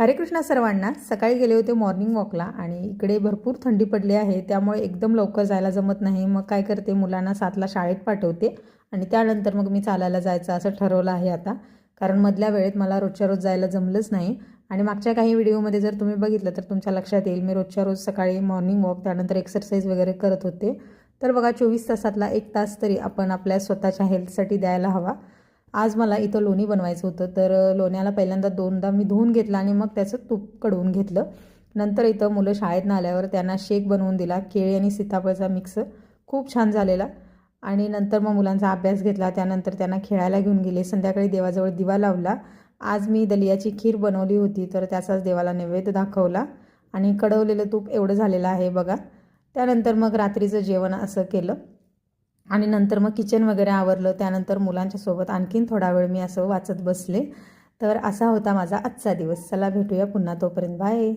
हरे कृष्णा सर्वांना सकाळी गेले होते मॉर्निंग वॉकला आणि इकडे भरपूर थंडी पडली आहे त्यामुळे एकदम लवकर जायला जमत नाही. मग काय करते मुलांना सातला शाळेत पाठवते आणि त्यानंतर मग मी चालायला जायचं असं ठरवलं आहे आता. कारण मधल्या वेळेत मला रोजच्या रोज जायला जमलंच नाही. आणि मागच्या काही व्हिडिओमध्ये जर तुम्ही बघितलं तर तुमच्या लक्षात येईल मी रोजच्या रोज सकाळी मॉर्निंग वॉक त्यानंतर एक्सरसाइज वगैरे करत होते. तर बघा चोवीस तासातला एक तास तरी आपण आपल्या स्वतःच्या हेल्थसाठी द्यायला हवा. आज मला इथं लोणी बनवायचं होतं तर लोण्याला पहिल्यांदा दोनदा मी धुवून घेतलं आणि मग त्याचं तूप कडवून घेतलं. नंतर इथं मुलं शाळेतनं आल्यावर त्यांना शेक बनवून दिला केळी आणि सीताफळचा मिक्स. खूप छान झालेला. आणि नंतर मग मुलांचा अभ्यास घेतला त्यानंतर त्यांना खेळायला घेऊन गेले. संध्याकाळी देवाजवळ दिवा लावला. आज मी दलियाची खीर बनवली होती तर त्याचाच देवाला नैवेद्य दाखवला. आणि कडवलेलं तूप एवढं झालेलं आहे बघा. त्यानंतर मग रात्रीचं जेवण असं केलं. आणि नंतर मग किचन वगैरे आवरलं. त्यानंतर मुलांच्यासोबत आणखीन थोडा वेळ मी असं वाचत बसले. तर असा होता माझा आजचा दिवस. चला भेटूया पुन्हा तोपर्यंत. बाय